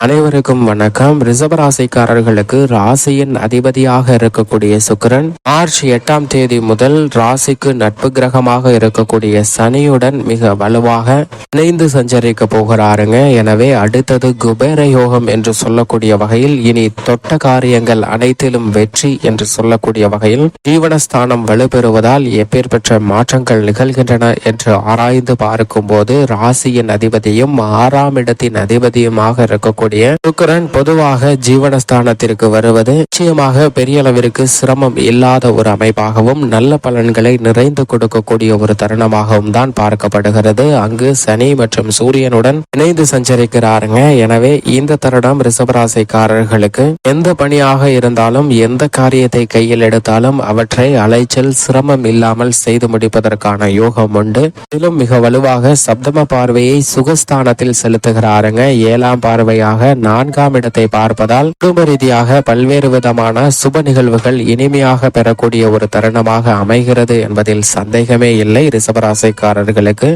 அனைவருக்கும் வணக்கம். ரிசபராசிக்காரர்களுக்கு ராசியின் அதிபதியாக இருக்கக்கூடிய சுக்கிரன் மார்ச் எட்டாம் தேதி முதல் ராசிக்கு நட்பு கிரகமாக இருக்கக்கூடிய சனியுடன் மிக வலுவாக இணைந்து சஞ்சரிக்க போகிறாருங்க. எனவே அடுத்தது குபேர யோகம் என்று சொல்லக்கூடிய வகையில் இனி தொட்ட காரியங்கள் அனைத்திலும் வெற்றி என்று சொல்லக்கூடிய வகையில் ஜீவனஸ்தானம் வலுப்பெறுவதால் எப்பேற்பட்ட மாற்றங்கள் நிகழ்கின்றன என்று ஆராய்ந்து பார்க்கும்போது ராசியின் அதிபதியும் ஆறாம் இடத்தின் அதிபதியுமாக இருக்கக்கூடிய சுக்கிரன் பொதுவாக ஜீவனஸ்தானத்திற்கு வருவது நிச்சயமாக பெரிய அளவிற்கு சிரமம் இல்லாத ஒரு அமைப்பாகவும் நல்ல பலன்களை நிறைந்து கொடுக்கக்கூடிய ஒரு தருணமாகவும் தான் பார்க்கப்படுகிறது. அங்கு சனி மற்றும் சூரியனுடன் இணைந்து சஞ்சரிக்கிறாருங்க. எனவே இந்த தருணம் ரிசபராசிக்காரர்களுக்கு எந்த பணியாக இருந்தாலும் எந்த காரியத்தை கையில் எடுத்தாலும் அவற்றை அலைச்சல் சிரமம் இல்லாமல் செய்து முடிப்பதற்கான யோகம் உண்டு. மேலும் மிக வலுவாக சப்தம பார்வையை சுகஸ்தானத்தில் செலுத்துகிறாருங்க. ஏழாம் பார்வையாக நான்காம் இடத்தை பார்ப்பதால் குடும்ப ரீதியாக பல்வேறு விதமான சுப நிகழ்வுகள் இனிமையாக பெறக்கூடிய ஒரு தருணமாக அமைகிறது என்பதில் சந்தேகமே இல்லை ரிசபராசைக்காரர்களுக்கு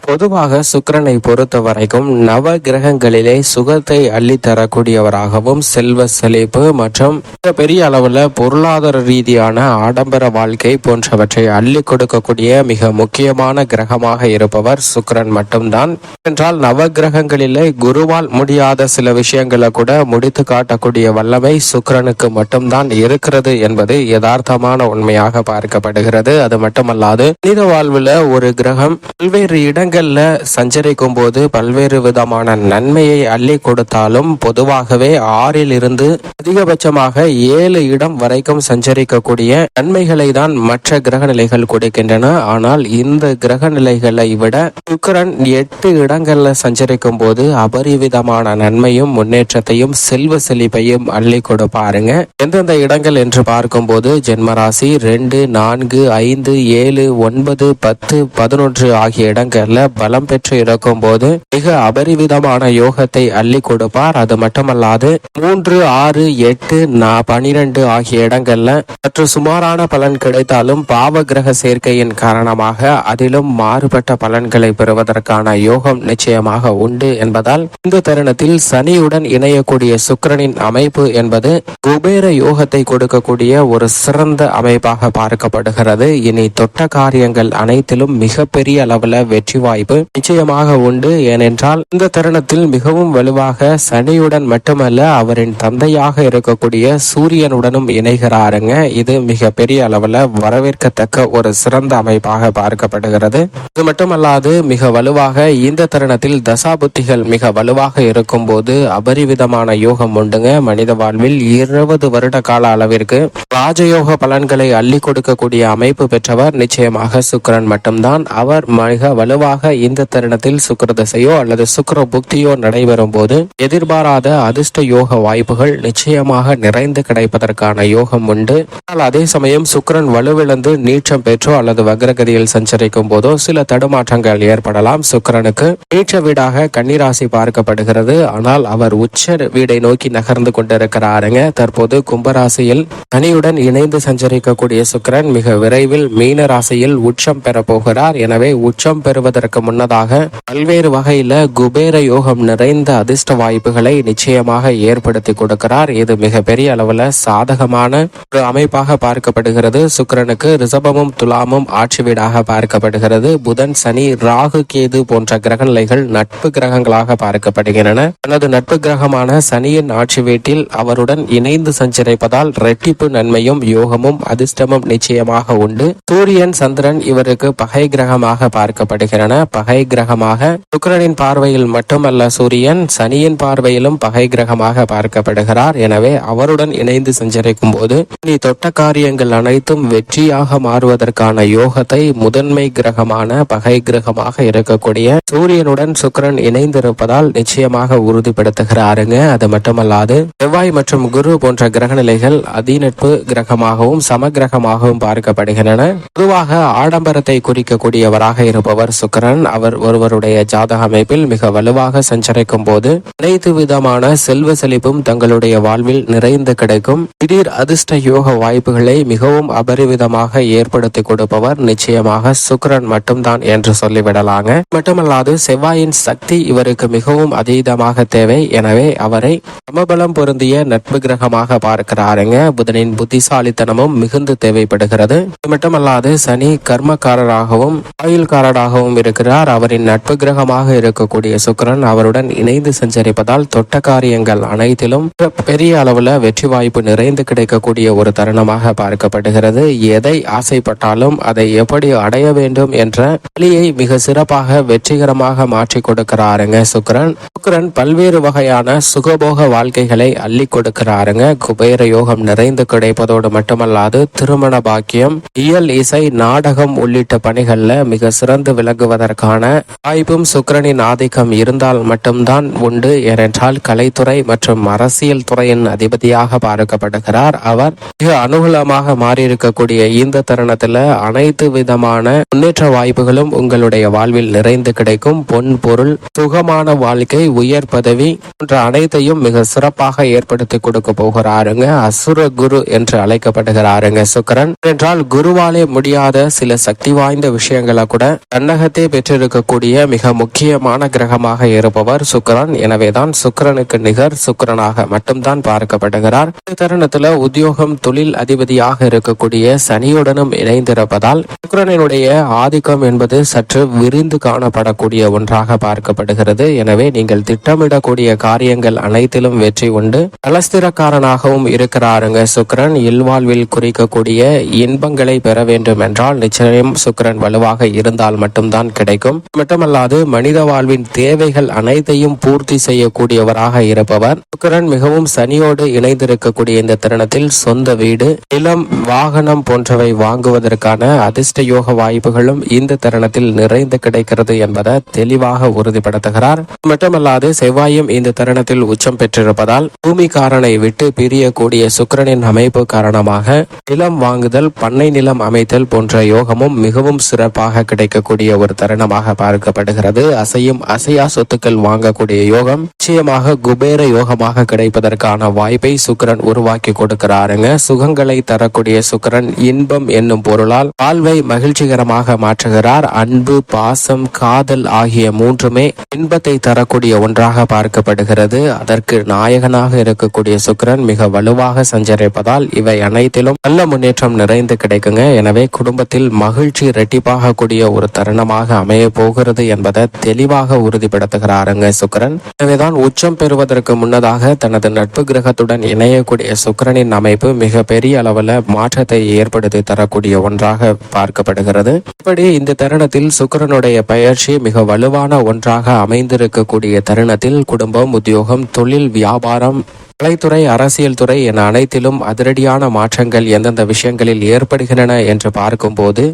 பொதுவாக சுக்கரனை பொறுத்த வரைக்கும் நவ கிரகங்களிலே சுகத்தை அள்ளித்தரக்கூடியவராகவும் செல்வ செழிப்பு மற்றும் மிக பெரிய அளவுல பொருளாதார ரீதியான ஆடம்பர வாழ்க்கை போன்றவற்றை அள்ளி கொடுக்கக்கூடிய மிக முக்கியமான கிரகமாக இருப்பவர் சுக்கிரன் மட்டும்தான். என்றால் நவ கிரகங்களிலே குருவால் முடியாத சில விஷயங்களை கூட முடித்து காட்டக்கூடிய வல்லமை சுக்கிரனுக்கு மட்டும்தான் இருக்கிறது என்பது யதார்த்தமான உண்மையாக பார்க்கப்படுகிறது. அது மட்டுமல்லாது மனித வாழ்வுல ஒரு கிரகம் பல்வேறு இடங்களில் சஞ்சரிக்கும் போது பல்வேறு விதமான நன்மையை அள்ளி கொடுத்தாலும் பொதுவாகவே ஆறில் இருந்து அதிகபட்சமாக ஏழு இடம் வரைக்கும் சஞ்சரிக்கக்கூடிய நன்மைகளை தான் மற்ற கிரக நிலைகள் கொடுக்கின்றன. ஆனால் இந்த கிரக நிலைகளை விட சுக்கரன் எட்டு இடங்கள்ல சஞ்சரிக்கும் போது அபரிவிதமான நன்மையும் முன்னேற்றத்தையும் செல்வ செழிப்பையும் அள்ளி கொடுப்பாருங்க எந்தெந்த இடங்கள் என்று பார்க்கும்போது ஜென்மராசி ரெண்டு நான்கு ஐந்து ஏழு ஒன்பது பத்து பதினொன்று ஆகிய இடங்கள். இடங்கள்ல பலம் பெற்று இருக்கும் போது மிக அபரிவிதமான யோகத்தை அள்ளி கொடுப்பார். அது மட்டுமல்லாது மூன்று ஆறு எட்டு பனிரெண்டு ஆகிய இடங்கள்ல சற்று சுமாரான பலன் கிடைத்தாலும் பாவ கிரக சேர்க்கையின் காரணமாக அதிலும் மாறுபட்ட பலன்களை பெறுவதற்கான யோகம் நிச்சயமாக உண்டு என்பதால் இந்த தருணத்தில் சனியுடன் இணையக்கூடிய சுக்கிரனின் அமைப்பு என்பது குபேர யோகத்தை கொடுக்கக்கூடிய ஒரு சிறந்த அமைப்பாக பார்க்கப்படுகிறது. இனி தொட்ட காரியங்கள் அனைத்திலும் மிகப்பெரிய அளவில் வெற்றி வாய்ப்பு நிச்சயமாக உண்டு. ஏனென்றால் இந்த தருணத்தில் மிகவும் வலுவாக சனியுடன் மட்டுமல்ல அவரின் தந்தையாக இருக்கக்கூடிய சூரியனுடனும் இணைகிறாருங்க. இது மிக பெரிய அளவுல வரவேற்கத்தக்க ஒரு சிறந்த அமைப்பாக பார்க்கப்படுகிறது. இது மட்டுமல்லாது மிக வலுவாக இந்த தருணத்தில் தசாபுத்திகள் மிக வலுவாக இருக்கும் போது அபரிவிதமான யோகம் உண்டுங்க. மனித வாழ்வில் இருபது வருட கால அளவிற்கு ராஜயோக பலன்களை அள்ளி கொடுக்கக்கூடிய அமைப்பு பெற்றவர். நிச்சயமாக சுக்கிரன் மட்டும்தான். அவர் மிக வலுவாக இந்த தருணத்தில் சுக்கிர தசையோ அல்லது சுக்கர புக்தியோ நடைபெறும் போது எதிர்பாராத அதிர்ஷ்ட யோக வாய்ப்புகள் நிச்சயமாக நிறைந்து கிடைப்பதற்கான யோகம் உண்டு. ஆனால் அதே சமயம் சுக்கரன் வலுவிழந்து நீச்சம் பெற்றோ அல்லது வக்ரகதியில் சஞ்சரிக்கும் போதோ சில தடுமாற்றங்கள் ஏற்படலாம் சுக்கிரனுக்கு. நீச்ச வீடாக கன்னிராசி பார்க்கப்படுகிறது. ஆனால் அவர் உச்ச வீடை நோக்கி நகர்ந்து கொண்டிருக்கிறாருங்க. தற்போது கும்பராசியில் சனியுடன் இணைந்து சஞ்சரிக்கக்கூடிய சுக்கிரன் மிக விரைவில் மீன ராசியில் உச்சம் பெற போகிறார். எனவே உச்சம் பெறுவது செல்வதற்கு முன்னதாக பல்வேறு வகையில குபேர யோகம் நிறைந்த அதிர்ஷ்ட வாய்ப்புகளை நிச்சயமாக ஏற்படுத்தி கொடுக்கிறார். இது மிக பெரிய அளவுல சாதகமான ஒரு அமைப்பாக பார்க்கப்படுகிறது. சுக்கிரனுக்கு ரிசபமும் துலாமும் ஆட்சி வீடாக பார்க்கப்படுகிறது. புதன் சனி ராகு கேது போன்ற கிரகநிலைகள் நட்பு கிரகங்களாக பார்க்கப்படுகின்றன. தனது நட்பு கிரகமான சனியின் ஆட்சி வீட்டில் அவருடன் இணைந்து சஞ்சரிப்பதால் ரெட்டிப்பு நன்மையும் யோகமும் அதிர்ஷ்டமும் நிச்சயமாக உண்டு. சூரியன் சந்திரன் இவருக்கு பகை கிரகமாக என பகை கிரகமாக சுக்கிரனின் பார்வையில் மட்டுமல்ல சூரியன் சனியின் பார்வையிலும் பகை கிரகமாக பார்க்கப்படுகிறார். எனவே அவருடன் இணைந்து சஞ்சரிக்கும் போது நீ தொட்ட காரியங்கள் அனைத்தும் வெற்றியாக மாறுவதற்கான யோகத்தை முதன்மை கிரகமான பகை கிரகமாக இருக்கக்கூடிய சூரியனுடன் சுக்கரன் இணைந்திருப்பதால் நிச்சயமாக உறுதிப்படுத்துகிறாருங்க. அது மட்டுமல்லாது செவ்வாய் மற்றும் குரு போன்ற கிரக நிலைகள் அதிநட்பு கிரகமாகவும் சமகிரகமாகவும் பார்க்கப்படுகின்றன. பொதுவாக ஆடம்பரத்தை குறிக்கக்கூடியவராக இருப்பவர் சுக் சுக்கரன் அவர் ஒருவருடைய ஜாதக அமைப்பில் மிக வலுவாக சஞ்சரிக்கும் போது அனைத்து விதமான செல்வ செழிப்பும் தங்களுடைய வாழ்வில் நிறைந்து கிடைக்கும். திடீர் அதிர்ஷ்ட யோக வாய்ப்புகளை மிகவும் அபரிவிதமாக ஏற்படுத்தி கொடுப்பவர் நிச்சயமாக சுக்கரன் மட்டும்தான் என்று சொல்லிவிடலாங்க. மட்டுமல்லாது செவ்வாயின் சக்தி இவருக்கு மிகவும் அதீதமாக தேவை. எனவே அவரை சமபலம் பொருந்திய நட்பு கிரகமாக பார்க்கிறாருங்க. புதனின் புத்திசாலித்தனமும் மிகுந்து தேவைப்படுகிறது. மட்டுமல்லாது சனி கர்மக்காரராகவும் ஆயுள்காரராகவும் இருக்கிறார் அவரின் நட்பு கிரகமாக இருக்கக்கூடிய சுக்கிரன் அவருடன் இணைந்து சஞ்சரிப்பதால் தொட்ட காரியங்கள் அனைத்திலும் பெரிய அளவுல வெற்றி வாய்ப்பு நிறைந்து கிடைக்கக்கூடிய ஒரு தருணமாக பார்க்கப்படுகிறது. எதை ஆசைப்பட்டாலும் அதை எப்படி அடைய வேண்டும் என்ற வழியை மிக சிறப்பாக வெற்றிகரமாக மாற்றி கொடுக்கிறாருங்க சுக்கிரன். சுக்கிரன் பல்வேறு வகையான சுகபோக வாழ்க்கைகளை அள்ளி கொடுக்கிறாருங்க. குபேர யோகம் நிறைந்து கிடைப்பதோடு மட்டுமல்லாது திருமண பாக்கியம் இயல் இசை நாடகம் உள்ளிட்ட பணிகள்ல மிக சிறந்து விளங்குவதற்கான வாய்ப்பும் சுக்கரனின் ஆதிக்கம் இருந்தால் மட்டும்தான் உண்டு. ஏனென்றால் கலைத்துறை மற்றும் அரசியல் துறையின் அதிபதியாக பார்க்கப்படுகிறார் அவர். மிக அனுகூலமாக மாறியிருக்கக்கூடிய இந்த தருணத்துல அனைத்து விதமான முன்னேற்ற வாய்ப்புகளும் உங்களுடைய வாழ்வில் நிறைந்து கிடைக்கும். பொன் பொருள் சுகமான வாழ்க்கை உயர் பதவி போன்ற அனைத்தையும் மிக சிறப்பாக ஏற்படுத்தி கொடுக்க போகிறாருங்க. அசுர குரு என்று அழைக்கப்படுகிறாருங்க சுக்கரன். என்றால் குருவாலே முடியாத சில சக்தி வாய்ந்த விஷயங்களை கூட தன்னகத்தை பெற்றிருக்கக்கூடிய மிக முக்கியமான கிரகமாக இருப்பவர் சுக்கரன். எனவேதான் சுக்கரனுக்கு நிகர் சுக்கரனாக மட்டும்தான் பார்க்கப்படுகிறார். இந்த தருணத்துல உத்தியோகம் தொழில் அதிபதியாக இருக்கக்கூடிய சனியுடனும் இணைந்திருப்பதால் சுக்கிரனினுடைய ஆதிக்கம் என்பது சற்று விரிந்து காணப்படக்கூடிய ஒன்றாக பார்க்கப்படுகிறது. எனவே நீங்கள் திட்டமிடக்கூடிய காரியங்கள் அனைத்திலும் வெற்றி உண்டு. கலஸ்திரக்காரனாகவும் இருக்கிறாருங்க சுக்கரன். இல்வாழ்வில் குறிக்கக்கூடிய இன்பங்களை பெற வேண்டும் என்றால் நிச்சயம் சுக்கரன் வலுவாக இருந்தால் மட்டும்தான் தான் கிடைக்கும். மட்டுமல்லாது மனித வாழ்வின் தேவைகள் அனைத்தையும் பூர்த்தி செய்யக்கூடியவராக இருப்பவர். சுக்கரன் மிகவும் சனியோடு இணைந்திருக்கக்கூடிய இந்த தருணத்தில் சொந்த வீடு நிலம் வாகனம் போன்றவை வாங்குவதற்கான அதிர்ஷ்ட யோக வாய்ப்புகளும் இந்த தருணத்தில் நிறைந்து கிடைக்கிறது என்பதை தெளிவாக உறுதிப்படுத்துகிறார். மட்டுமல்லாது செவ்வாயும் இந்த தருணத்தில் உச்சம் பெற்றிருப்பதால் பூமிக்காரனை விட்டு பிரியக்கூடிய சுக்கரனின் அமைப்பு காரணமாக நிலம் வாங்குதல் பண்ணை நிலம் அமைத்தல் போன்ற யோகமும் மிகவும் சிறப்பாக கிடைக்கக்கூடிய ஒரு தருணமாக பார்க்கப்படுகிறது. அசையும் அசையா சொத்துக்கள் வாங்கக்கூடிய யோகம் நிச்சயமாக குபேர யோகமாக கிடைப்பதற்கான வாய்ப்பை சுக்கரன் உருவாக்கி கொடுக்கிறாருங்க. சுகங்களை தரக்கூடிய சுக்கரன் இன்பம் என்னும் பொருளால் வாழ்வை மகிழ்ச்சிகரமாக மாற்றுகிறார். அன்பு பாசம் காதல் ஆகிய மூன்றுமே இன்பத்தை தரக்கூடிய ஒன்றாக பார்க்கப்படுகிறது. அதற்கு நாயகனாக இருக்கக்கூடிய சுக்கரன் மிக வலுவாக சஞ்சரிப்பதால் இவை அனைத்திலும் நல்ல முன்னேற்றம் நிறைந்து கிடைக்குங்க. எனவே குடும்பத்தில் மகிழ்ச்சி இரட்டிப்பாக கூடிய ஒரு தருணமாக அமைய போகிறது என்பதை தெளிவாக உறுதிப்படுத்துகிறாருங்க சுக்கிரன் எனவேதான் உச்சம் பெறுவதற்கு முன்னதாக தனது நட்பு கிரகத்துடன் இணையக்கூடிய சுக்கிரனின் அமைப்பு மிக பெரிய அளவுல மாற்றத்தை ஏற்படுத்தி தரக்கூடிய ஒன்றாக பார்க்கப்படுகிறது. இப்படி இந்த தருணத்தில் சுக்கிரனுடைய பயிற்சி மிக வலுவான ஒன்றாக அமைந்திருக்கக்கூடிய தருணத்தில் குடும்பம் உத்தியோகம் தொழில் வியாபாரம் கலைத்துறை அரசியல் துறை என அனைத்திலும் அதிரடியான மாற்றங்கள் எந்தெந்த விஷயங்களில் ஏற்படுகின்றன என்று பார்க்கும்போது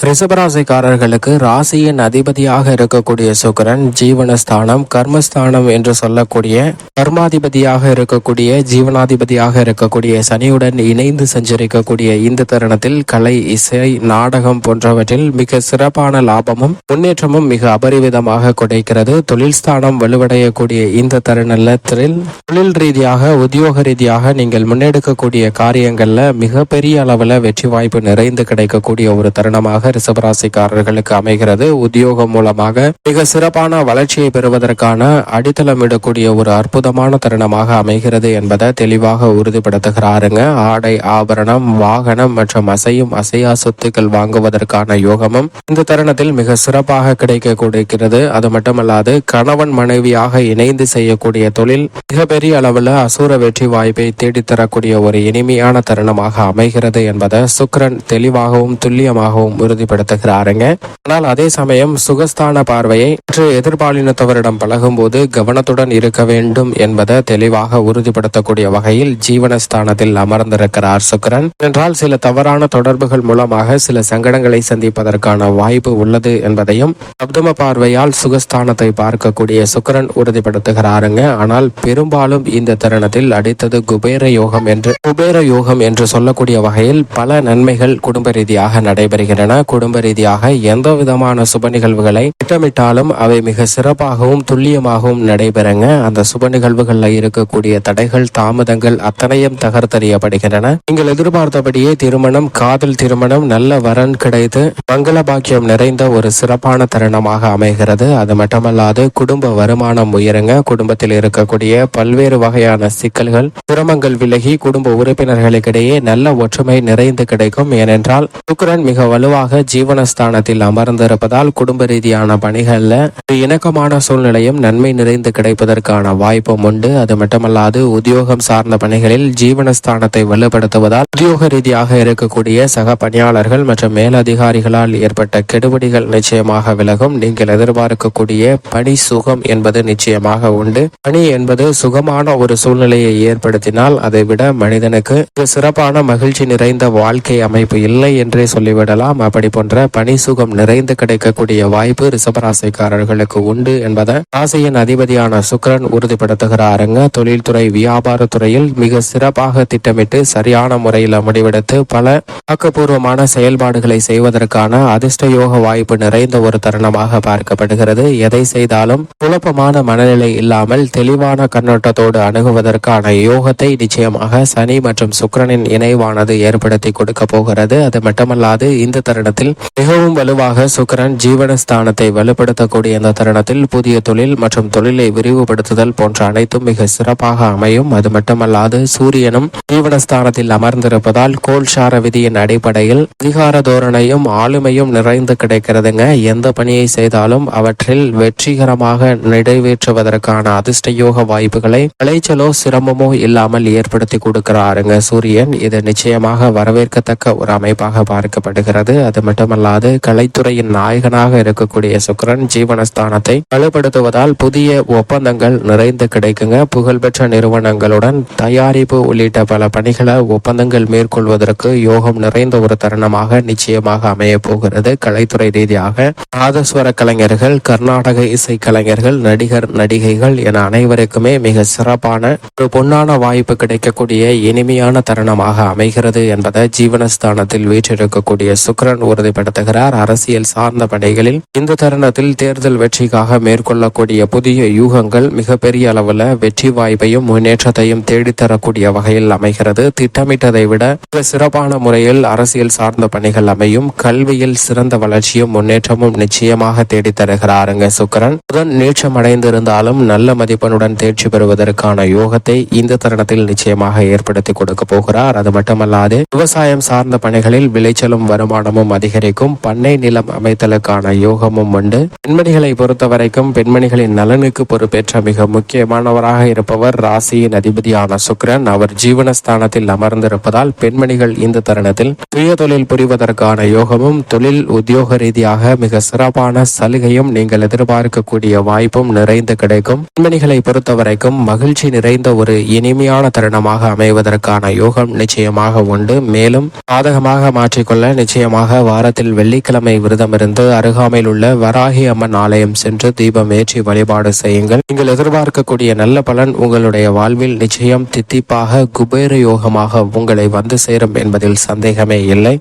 ரிஷபராசிக்காரர்களுக்கு ராசியின் அதிபதியாக இருக்கக்கூடிய சுக்கிரன் ஜீவனஸ்தானம் கர்மஸ்தானம் என்று சொல்லக்கூடிய கர்மாதிபதியாக இருக்கக்கூடிய ஜீவனாதிபதியாக இருக்கக்கூடிய சனியுடன் இணைந்து சஞ்சரிக்கக்கூடிய இந்த தருணத்தில் கலை இசை நாடகம் போன்றவற்றில் மிக சிறப்பான லாபமும் முன்னேற்றமும் மிக அபரிவிதமாக கிடைக்கிறது. தொழில் ஸ்தானம் வலுவடையக்கூடிய இந்த தருணத்தில் தொழில் ரீதியாக உத்தியோக ரீதியாக நீங்கள் முன்னெடுக்கக்கூடிய காரியங்கள்ல மிகப்பெரிய அளவுல வெற்றி வாய்ப்பு நிறைந்து கிடைக்கக்கூடிய ஒரு தருணமாக ரிஷபராசிக்காரர்களுக்கு அமைகிறது. உத்தியோகம் மூலமாக மிக சிறப்பான வளர்ச்சியை பெறுவதற்கான அடித்தளமிடக்கூடிய ஒரு அற்புதமான தருணமாக அமைகிறது என்பதை தெளிவாக உறுதிப்படுத்துகிறாருங்க. ஆடை ஆபரணம் வாகனம் மற்றும் அசையும் அசையா சொத்துக்கள் வாங்குவதற்கான யோகமும் இந்த தருணத்தில் மிக சிறப்பாக கிடைக்க கொடுக்கிறது அது மட்டுமல்லாது கணவன் மனைவியாக இணைந்து செய்யக்கூடிய தொழில் மிகப்பெரிய அளவில் அசூர வெற்றி வாய்ப்பை தேடித்தரக்கூடிய ஒரு இனிமையான தருணமாக அமைகிறது என்பதை சுக்கிரன் தெளிவாகவும் துல்லியமாகவும் உறுதி உறுதிப்படுத்துகிறாருங்க. ஆனால் அதே சமயம் சுகஸ்தான பார்வையை மற்ற எதிர்பாலினத்தவரிடம் பழகும்போது கவனத்துடன் இருக்க வேண்டும் என்பதை தெளிவாக உறுதிப்படுத்தக்கூடிய வகையில் ஜீவனஸ்தானத்தில் அமர்ந்திருக்கிறார் சுக்கிரன். என்றால் சில தவறான தொடர்புகள் மூலமாக சில சங்கடங்களை சந்திப்பதற்கான வாய்ப்பு உள்ளது என்பதையும் சப்தம பார்வையால் சுகஸ்தானத்தை பார்க்கக்கூடிய சுக்கரன் உறுதிப்படுத்துகிறாருங்க. ஆனால் பெரும்பாலும் இந்த தருணத்தில் அடித்தது குபேர யோகம் என்று குபேர யோகம் என்று சொல்லக்கூடிய வகையில் பல நன்மைகள் குடும்ப ரீதியாக நடைபெறுகின்றன. குடும்ப ரீதியாக எந்த விதமான சுப நிகழ்வுகளை திட்டமிட்டாலும் அவை மிக சிறப்பாகவும் துல்லியமாகவும் நடைபெறுங்க. அந்த சுப நிகழ்வுகளில் இருக்கக்கூடிய தடைகள் தாமதங்கள் அத்தனையும் தகர்த்தறியப்படுகின்றன. நீங்கள் எதிர்பார்த்தபடியே திருமணம் காதல் திருமணம் நல்ல வரன் கிடைத்து மங்கள பாக்கியம் நிறைந்த ஒரு சிறப்பான தருணமாக அமைகிறது. அது மட்டுமல்லாது குடும்ப வருமானம் உயருங்க. குடும்பத்தில் இருக்கக்கூடிய பல்வேறு வகையான சிக்கல்கள் சிரமங்கள் விலகி குடும்ப உறுப்பினர்களுக்கிடையே நல்ல ஒற்றுமை நிறைந்து கிடைக்கும். ஏனென்றால் சுக்கிரன் மிக வலுவாக ஜீவனஸ்தானத்தில் அமர்ந்திருப்பதால் குடும்ப ரீதியான பணிகள்ல இணக்கமான சூழ்நிலையும் நன்மை நிறைந்து கிடைப்பதற்கான வாய்ப்பும் உண்டு. அது மட்டுமல்லாது உத்தியோகம் சார்ந்த பணிகளில் ஜீவனஸ்தானத்தை வலுப்படுத்துவதால் உத்தியோக ரீதியாக இருக்கக்கூடிய சக பணியாளர்கள் மற்றும் மேலதிகாரிகளால் ஏற்பட்ட கெடுபிடிகள் நிச்சயமாக விலகும். நீங்கள் எதிர்பார்க்கக்கூடிய பணி சுகம் என்பது நிச்சயமாக உண்டு. பணி என்பது சுகமான ஒரு சூழ்நிலையை ஏற்படுத்தினால் அதை விட மனிதனுக்கு சிறப்பான மகிழ்ச்சி நிறைந்த வாழ்க்கை அமைப்பு இல்லை என்றே சொல்லிவிடலாம். அப்படி போன்ற பணி சுகம் நிறைந்து கிடைக்கக்கூடிய வாய்ப்பு ரிசபராசிக்காரர்களுக்கு உண்டு என்பதை ராசியின் அதிபதியான சுக்கிரன் உறுதிப்படுத்துகிறாருங்க. தொழில்துறை வியாபாரத்துறையில் மிக சிறப்பாக திட்டமிட்டு சரியான முறையில் முடிவெடுத்து பல ஆக்கப்பூர்வமான செயல்பாடுகளை செய்வதற்கான அதிர்ஷ்ட யோக வாய்ப்பு நிறைந்த ஒரு தருணமாக பார்க்கப்படுகிறது. எதை செய்தாலும் குழப்பமான மனநிலை இல்லாமல் தெளிவான கண்ணோட்டத்தோடு அணுகுவதற்கான யோகத்தை நிச்சயமாக சனி மற்றும் சுக்ரனின் இணைவானது ஏற்படுத்தி கொடுக்க போகிறது. அது மட்டுமல்லாது இந்த தருணம் தருணத்தில் மிகவும் வலுவாக சுக்கிரன் ஜீவனஸ்தானத்தை வலுப்படுத்தக்கூடிய இந்த தருணத்தில் புதிய தொழில் மற்றும் தொழிலை விரிவுபடுத்துதல் போன்ற அனைத்தும் மிக சிறப்பாக அமையும். அது மட்டுமல்லாது சூரியனும் ஜீவனஸ்தானத்தில் அமர்ந்திருப்பதால் கோல்சார விதியின் அடிப்படையில் அதிகார தோரணையும் ஆளுமையும் நிறைந்து கிடைக்கிறதுங்க. எந்த பணியை செய்தாலும் அவற்றில் வெற்றிகரமாக நிறைவேற்றுவதற்கான அதிர்ஷ்ட யோக வாய்ப்புகளை விளைச்சலோ சிரமமோ இல்லாமல் ஏற்படுத்தி கொடுக்கிறாருங்க சூரியன். இது நிச்சயமாக வரவேற்கத்தக்க ஒரு அமைப்பாக பார்க்கப்படுகிறது. அது மட்டுமல்லாது கலைத்துறையின் நாயகனாக இருக்கக்கூடிய சுக்கரன் ஜீவனஸ்தானத்தை வலுப்படுத்துவதால் புதிய ஒப்பந்தங்கள் நிறைந்து கிடைக்குங்க. புகழ்பெற்ற நிறுவனங்களுடன் தயாரிப்பு உள்ளிட்ட பல பணிகளை ஒப்பந்தங்கள் மேற்கொள்வதற்கு யோகம் நிறைந்த ஒரு தருணமாக நிச்சயமாக அமைய போகிறது. கலைத்துறை ரீதியாக நாதஸ்வர கலைஞர்கள் கர்நாடக இசை கலைஞர்கள் நடிகர் நடிகைகள் என அனைவருக்குமே மிக சிறப்பான ஒரு பொன்னான வாய்ப்பு கிடைக்கக்கூடிய இனிமையான தருணமாக அமைகிறது என்பதை ஜீவனஸ்தானத்தில் வீற்றிருக்கக்கூடிய சுக்கிரன் உறுதிப்படுத்துகிறார் அரசியல் சார்ந்த பணிகளில் இந்த தருணத்தில் தேர்தல் வெற்றிக்காக மேற்கொள்ளக்கூடிய புதிய யூகங்கள் மிகப்பெரிய அளவுல வெற்றி வாய்ப்பையும் முன்னேற்றத்தையும் தேடித்தரக்கூடிய வகையில் அமைகிறது. திட்டமிட்டதை விட சிறப்பான முறையில் அரசியல் சார்ந்த பணிகள் அமையும். கல்வியில் சிறந்த வளர்ச்சியும் முன்னேற்றமும் நிச்சயமாக தேடித் தருகிறாருங்க சுக்கிரன். புதன் நீட்சம் அடைந்திருந்தாலும் நல்ல மதிப்பெண்ணுடன் தேர்ச்சி பெறுவதற்கான யோகத்தை இந்த தருணத்தில் நிச்சயமாக ஏற்படுத்தி கொடுக்க போகிறார். அது மட்டுமல்லாது விவசாயம் சார்ந்த பணிகளில் விளைச்சலும் வருமானமும் அதிகரிக்கும். பண்ணை நிலம் அமைத்தலுக்கான யோகமும் உண்டு. பெண்மணிகளை பொறுத்த வரைக்கும் பெண்மணிகளின் நலனுக்கு பொறுப்பேற்ற மிக முக்கியமானவராக இருப்பவர் ராசியின் அதிபதியான சுக்ரன் அவர் ஜீவனஸ்தானத்தில் அமர்ந்திருப்பதால் பெண்மணிகள் இந்த தருணத்தில் சுய தொழில் புரிவதற்கான யோகமும் தொழில் உத்தியோக ரீதியாக மிக சிறப்பான சலுகையும் நீங்கள் எதிர்பார்க்கக்கூடிய வாய்ப்பும் நிறைந்து கிடைக்கும். பெண்மணிகளை பொறுத்த வரைக்கும் மகிழ்ச்சி நிறைந்த ஒரு இனிமையான தருணமாக அமைவதற்கான யோகம் நிச்சயமாக உண்டு. மேலும் சாதகமாக மாற்றிக்கொள்ள நிச்சயமாக வாரத்தில் வெள்ளிக்கிழமை விரதமிருந்து அருகாமையில் உள்ள வராகி அம்மன் ஆலயம் சென்று தீபம் ஏற்றி வழிபாடு செய்யுங்கள். நீங்கள் எதிர்பார்க்கக்கூடிய நல்ல பலன் உங்களுடைய வாழ்வில் நிச்சயம் தித்திப்பாக குபேர யோகமாக உங்களை வந்து சேரும் என்பதில் சந்தேகமே இல்லை.